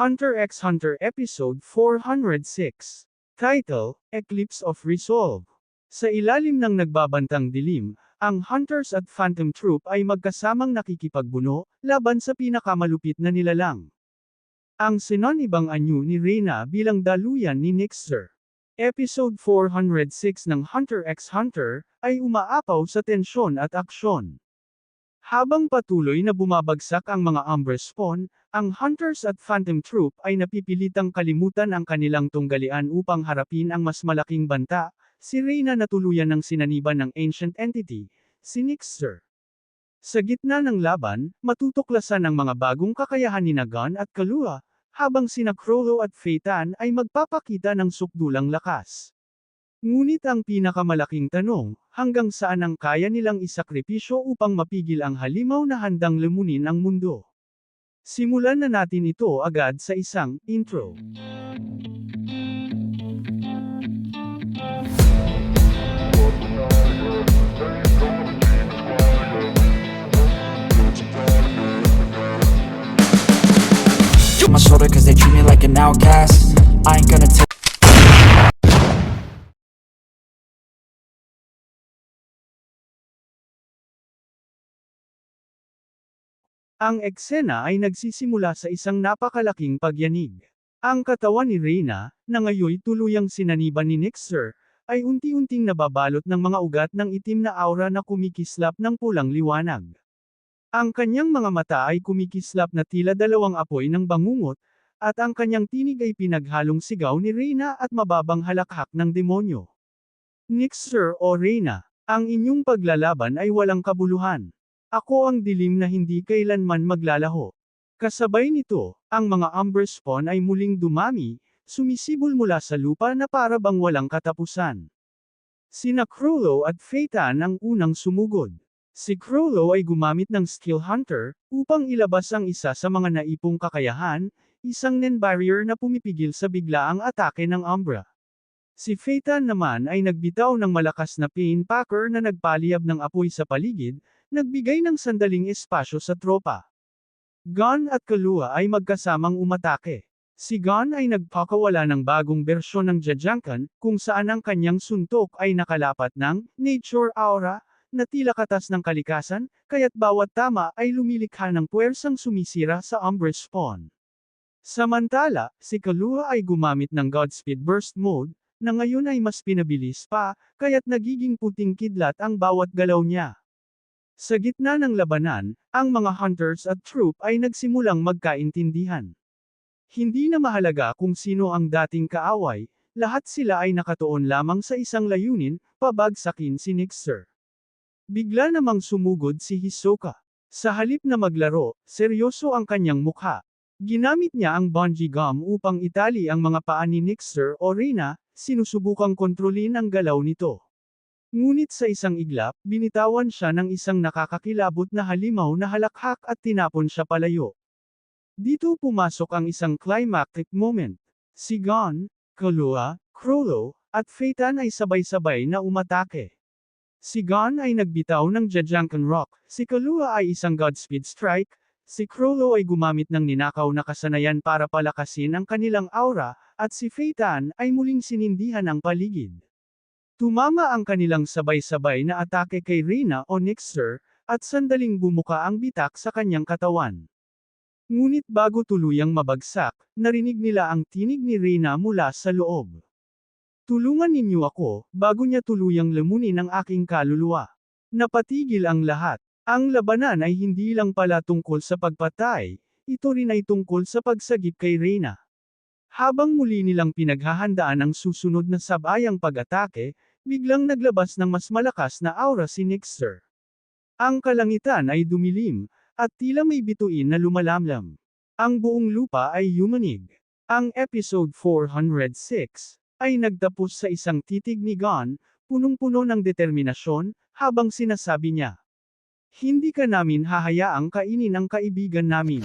Hunter x Hunter Episode 406 Title, Eclipse of Resolve Sa ilalim ng nagbabantang dilim, ang Hunters at Phantom Troop ay magkasamang nakikipagbuno, laban sa pinakamalupit na nilalang. Ang sinonibang anyo ni Reyna bilang daluyan ni Nixer. Episode 406 ng Hunter x Hunter, ay umaapaw sa tensyon at aksyon. Habang patuloy na bumabagsak ang mga Umber Spawn, ang Hunters at Phantom Troop ay napipilitang kalimutan ang kanilang tunggalian upang harapin ang mas malaking banta, si Reyna na tuluyan ng sinaniban ng Ancient Entity, si Nixer. Sa gitna ng laban, matutuklasan ang mga bagong kakayahan ni Nagan at Kalua, habang sina Crollo at Phaeton ay magpapakita ng sukdulang lakas. Ngunit ang pinakamalaking tanong, hanggang saan ang kaya nilang isakripisyo upang mapigil ang halimaw na handang lemunin ang mundo? Simulan na natin ito agad sa isang intro. my shoulder cause they treat me like an outcast I ain't gonna take Ang eksena ay nagsisimula sa isang napakalaking pagyanig. Ang katawan ni Reyna, na ngayoy tuluyang sinaniban ni Nixer, ay unti-unting nababalot ng mga ugat ng itim na aura na kumikislap ng pulang liwanag. Ang kanyang mga mata ay kumikislap na tila dalawang apoy ng bangungot, at ang kanyang tinig ay pinaghalong sigaw ni Reyna at mababang halakhak ng demonyo. Nixer o Reyna, ang inyong paglalaban ay walang kabuluhan. Ako ang dilim na hindi kailanman maglalaho. Kasabay nito, ang mga Umber Spawn ay muling dumami, sumisibol mula sa lupa na para bang walang katapusan. Sina Crollo at Phaeton ang unang sumugod. Si Crollo ay gumamit ng Skill Hunter, upang ilabas ang isa sa mga naipong kakayahan, isang Nen Barrier na pumipigil sa biglaang atake ng Umbra. Si Phaeton naman ay nagbitaw ng malakas na Pain Packer na nagpaliyab ng apoy sa paligid, nagbigay ng sandaling espasyo sa tropa. Gon at Kalua ay magkasamang umatake. Si Gon ay nagpakawala ng bagong bersyon ng Jajankan, kung saan ang kanyang suntok ay nakalapat ng Nature Aura, na tila katas ng kalikasan, kaya't bawat tama ay lumilikha ng puwersang sumisira sa Umber Spawn. Samantala, si Kalua ay gumamit ng Godspeed Burst Mode, na ngayon ay mas pinabilis pa, kaya't nagiging puting kidlat ang bawat galaw niya. Sa gitna ng labanan, ang mga hunters at troop ay nagsimulang magkaintindihan. Hindi na mahalaga kung sino ang dating kaaway, lahat sila ay nakatuon lamang sa isang layunin, pabagsakin si Nixer. Bigla namang sumugod si Hisoka. Sa halip na maglaro, seryoso ang kanyang mukha. Ginamit niya ang bungee gum upang itali ang mga paa ni Nixer o Reyna, sinusubukang kontrolin ang galaw nito. Ngunit sa isang iglap, binitawan siya ng isang nakakakilabot na halimaw na halakhak at tinapon siya palayo. Dito pumasok ang isang climactic moment. Si Gon, Kalua, Crollo, at Phaeton ay sabay-sabay na umatake. Si Gon ay nagbitaw ng Jajankan Rock, si Kalua ay isang Godspeed Strike, si Crollo ay gumamit ng ninakaw na kasanayan para palakasin ang kanilang aura, at si Phaeton ay muling sinindihan ang paligid. Tumama ang kanilang sabay-sabay na atake kay Reyna o Nixer, at sandaling bumuka ang bitak sa kanyang katawan. Ngunit bago tuluyang mabagsak, narinig nila ang tinig ni Reyna mula sa loob. Tulungan ninyo ako, bago niya tuluyang lamunin ang aking kaluluwa. Napatigil ang lahat. Ang labanan ay hindi lang pala tungkol sa pagpatay, ito rin ay tungkol sa pagsagip kay Reyna. Habang muli nilang pinaghahandaan ang susunod na sabayang pag-atake, biglang naglabas ng mas malakas na aura si Nixer. Ang kalangitan ay dumilim, at tila may bituin na lumalamlam. Ang buong lupa ay yumanig. Ang episode 406 ay nagtapos sa isang titig ni Gon, punong-puno ng determinasyon, habang sinasabi niya. Hindi ka namin hahayaang kainin ang kaibigan namin.